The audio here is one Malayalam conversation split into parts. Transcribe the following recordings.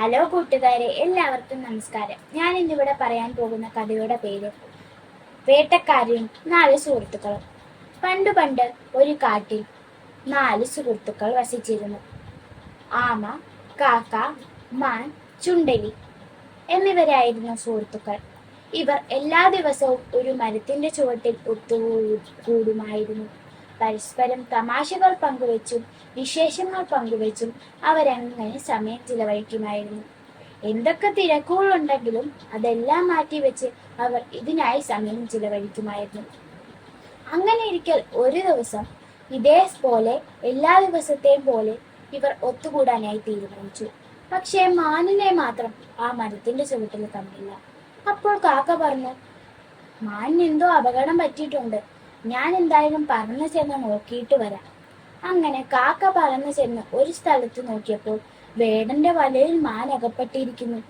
ഹലോ കൂട്ടുകാരെ എല്ലാവർക്കും നമസ്കാരം. ഞാൻ ഇന്നിവിടെ പറയാൻ പോകുന്ന കഥയുടെ പേര് വേട്ടക്കാരിയും നാല് സുഹൃത്തുക്കളും. പണ്ട് പണ്ട് ഒരു കാട്ടിൽ നാല് സുഹൃത്തുക്കൾ വസിച്ചിരുന്നു. ആമ കാക്ക മാൻ ചുണ്ടലി എന്നിവരായിരുന്നു സുഹൃത്തുക്കൾ. ഇവർ എല്ലാ ദിവസവും ഒരു മരത്തിന്റെ ചുവട്ടിൽ ഒത്തുകൂടുമായിരുന്നു. പരസ്പരം തമാശകൾ പങ്കുവെച്ചും വിശേഷങ്ങൾ പങ്കുവെച്ചും അവരങ്ങനെ സമയം ചിലവഴിക്കുമായിരുന്നു. എന്തൊക്കെ തിരക്കുകളുണ്ടെങ്കിലും അതെല്ലാം മാറ്റിവെച്ച് അവർ ഇതിനായി സമയം ചിലവഴിക്കുമായിരുന്നു. അങ്ങനെ ഇരിക്കൽ ഒരു ദിവസം ഇതേ പോലെ എല്ലാ ദിവസത്തെയും പോലെ ഇവർ ഒത്തുകൂടാനായി തീരുമാനിച്ചു. പക്ഷേ മാനിനെ മാത്രം ആ മരത്തിന്റെ ചുവട്ടിൽ കണ്ടില്ല. അപ്പോൾ കാക്ക പറഞ്ഞു മാനിന് എന്തോ അപകടം പറ്റിയിട്ടുണ്ട്. ഞാൻ എന്തായാലും പറന്നു ചെന്ന് നോക്കിയിട്ട് വരാം. അങ്ങനെ കാക്ക പറന്നു ചെന്ന് ഒരു സ്ഥലത്ത് നോക്കിയപ്പോൾ വേടന്റെ വലയിൽ മാൻ അകപ്പെട്ടിരിക്കുന്നു.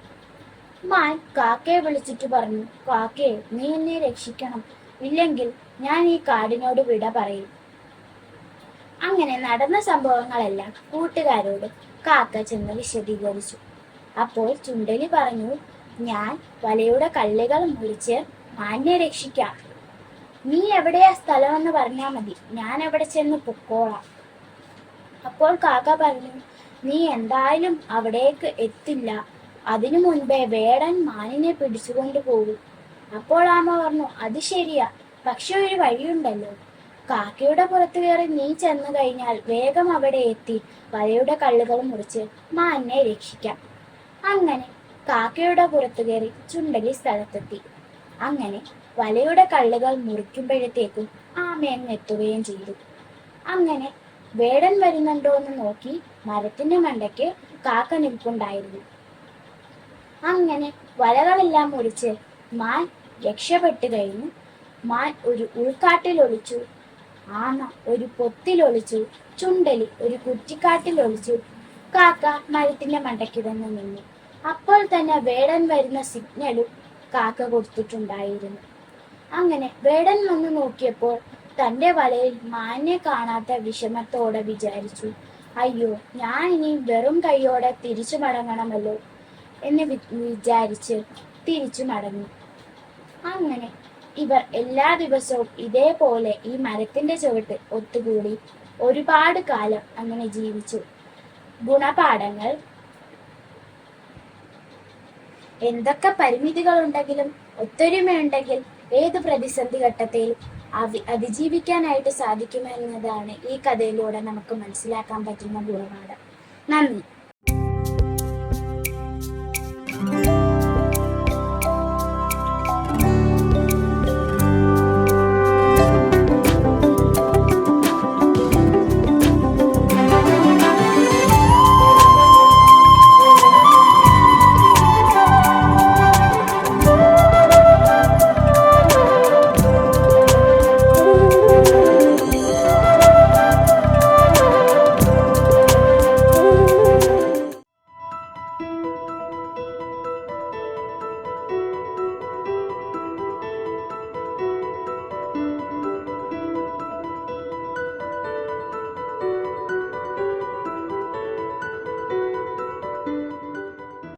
മാൻ കാക്കയെ വിളിച്ചിട്ട് പറഞ്ഞു കാക്കയെ നീ എന്നെ രക്ഷിക്കണം. ഇല്ലെങ്കിൽ ഞാൻ ഈ കാടിനോട് വിട പറയും. അങ്ങനെ നടന്ന സംഭവങ്ങളെല്ലാം കൂട്ടുകാരോട് കാക്ക ചെന്ന് വിശദീകരിച്ചു. അപ്പോൾ ചുണ്ടലി പറഞ്ഞു ഞാൻ വലയുടെ കള്ളികൾ മുറിച്ച് മാനെ രക്ഷിക്കാം. നീ എവിടെയാ സ്ഥലം എന്ന് പറഞ്ഞാ മതി. ഞാൻ അവിടെ ചെന്ന് പൊക്കോളാം. അപ്പോൾ കാക്ക പറഞ്ഞു നീ എന്തായാലും അവിടേക്ക് എത്തില്ല. അതിനു മുൻപേ വേടൻ മാനിനെ പിടിച്ചുകൊണ്ട് പോകും അപ്പോൾ ആമ പറഞ്ഞു അത് ശരിയാ. പക്ഷെ ഒരു വഴിയുണ്ടല്ലോ. കാക്കയുടെ പുറത്തു കയറി നീ ചെന്ന് കഴിഞ്ഞാൽ വേഗം അവിടെ എത്തി വലയുടെ കള്ളുകൾ മുറിച്ച് മാനിനെ രക്ഷിക്കാം. അങ്ങനെ കാക്കയുടെ പുറത്തു കയറി ചുണ്ടലി സ്ഥലത്തെത്തി. അങ്ങനെ വലയുടെ കള്ളുകൾ മുറിക്കുമ്പോഴത്തേക്കും ആമയങ്ങ് എത്തുകയും ചെയ്തു. അങ്ങനെ വേടൻ വരുന്നുണ്ടോ എന്ന് നോക്കി മരത്തിന്റെ മണ്ടയ്ക്ക് കാക്ക നിൽപ്പുണ്ടായിരുന്നു. അങ്ങനെ വലകളെല്ലാം മുറിച്ച് മാൻ രക്ഷപ്പെട്ടു കഴിഞ്ഞു. മാൻ ഒരു ഉൾക്കാട്ടിൽ ഒളിച്ചു ആന ഒരു പൊത്തിൽ ഒളിച്ചു ചുണ്ടലി ഒരു കുറ്റിക്കാട്ടിൽ ഒളിച്ചു. കാക്ക മരത്തിന്റെ മണ്ടയ്ക്ക് തന്നെ നിന്നു. അപ്പോൾ തന്നെ വേടൻ വരുന്ന സിഗ്നലും കാക്ക കൊടുത്തിട്ടുണ്ടായിരുന്നു. അങ്ങനെ വേടൻ വന്ന് നോക്കിയപ്പോൾ തന്റെ വലയിൽ മാനെ കാണാത്ത വിഷമത്തോടെ വിചാരിച്ചു അയ്യോ ഞാൻ ഇനി വെറും കൈയോടെ തിരിച്ചു മടങ്ങണമല്ലോ എന്ന് വിചാരിച്ച് തിരിച്ചു മടങ്ങി. അങ്ങനെ ഇവർ എല്ലാ ദിവസവും ഇതേപോലെ ഈ മരത്തിന്റെ ചുവട്ട് ഒത്തുകൂടി ഒരുപാട് കാലം അങ്ങനെ ജീവിച്ചു. ഗുണപാഠങ്ങൾ എന്തൊക്കെ പരിമിതികളുണ്ടെങ്കിലും ഒത്തൊരുമയുണ്ടെങ്കിൽ ഏത് പ്രതിസന്ധി ഘട്ടത്തെയും അവി അതിജീവിക്കാനായിട്ട് സാധിക്കുമെന്നതാണ് ഈ കഥയിലൂടെ നമുക്ക് മനസ്സിലാക്കാൻ പറ്റുന്ന ഗുണപാഠം. നന്ദി.